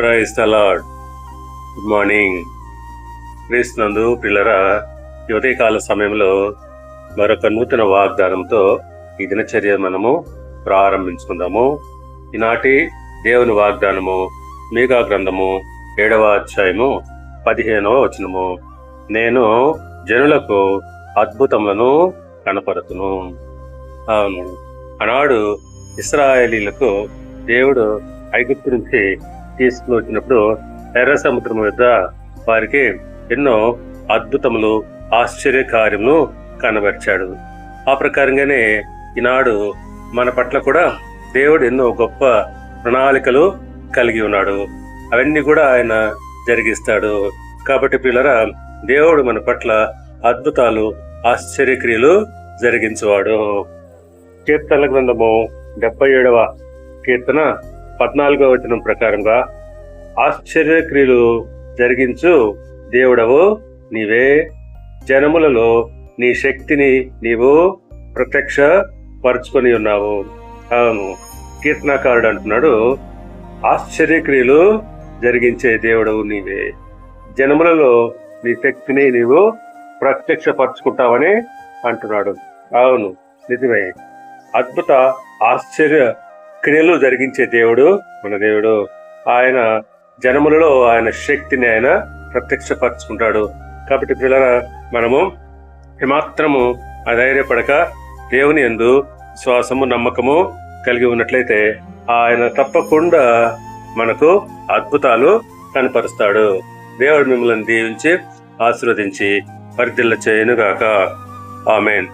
Praise the Lord good morning క్రీస్తునందు పిల్లరా. ఈ ఉదయకాల సమయంలో మరొక నూతన వాగ్దానంతో ఈ దినచర్య మనము ప్రారంభించుకుందాము. ఈనాటి దేవుని వాగ్దానము మీగా గ్రంథము ఏడవ అధ్యాయము పదిహేనవ వచనము. నేను జనులకు అద్భుతములను కనపడుతును. అవును. ఆనాడు ఇస్రాయేలీలకు దేవుడు ఐగుప్తు నుంచి తీసుకుని వచ్చినప్పుడు ఎర్ర సముద్రం వద్ద వారికి ఎన్నో అద్భుతములు ఆశ్చర్యకార్యములు కనబరిచాడు. ఆ ప్రకారంగానే ఈనాడు మన పట్ల కూడా దేవుడు ఎన్నో గొప్ప ప్రణాళికలు కలిగి ఉన్నాడు. అవన్నీ కూడా ఆయన జరిగిస్తాడు. కాబట్టి పిల్లరా దేవుడు మన పట్ల అద్భుతాలు ఆశ్చర్యక్రియలు జరిగించేవాడు. కీర్తన గ్రంథము డెబ్బై ఏడవ కీర్తన పద్నాలుగో వచనం ప్రకారంగా ఆశ్చర్యక్రియలు జరిగించు దేవుడవు నీవే. జనములలో నీ శక్తిని నీవు ప్రత్యక్ష పరుచుకొని ఉన్నావు. అవును కీర్తనాకారుడు అంటున్నాడు ఆశ్చర్యక్రియలు జరిగించే దేవుడవు నీవే. జనములలో నీ శక్తిని నీవు ప్రత్యక్షపరచుకుంటావని అంటున్నాడు. అవును నిజమే. అద్భుత ఆశ్చర్య క్రియలు జరిగించే దేవుడు మన దేవుడు. ఆయన జనములలో ఆయన శక్తిని ఆయన ప్రత్యక్షపరచుకుంటాడు. కాబట్టి పిల్లల మనము ఏమాత్రము అధైర్యపడక దేవుని ఎందు విశ్వాసము నమ్మకము కలిగి ఉన్నట్లయితే ఆయన తప్పకుండా మనకు అద్భుతాలు కనపరుస్తాడు. దేవుడు మిమ్మల్ని దీవించి ఆశీర్వదించి పరిధిల్ల చేయనుగాక. ఆమెన్.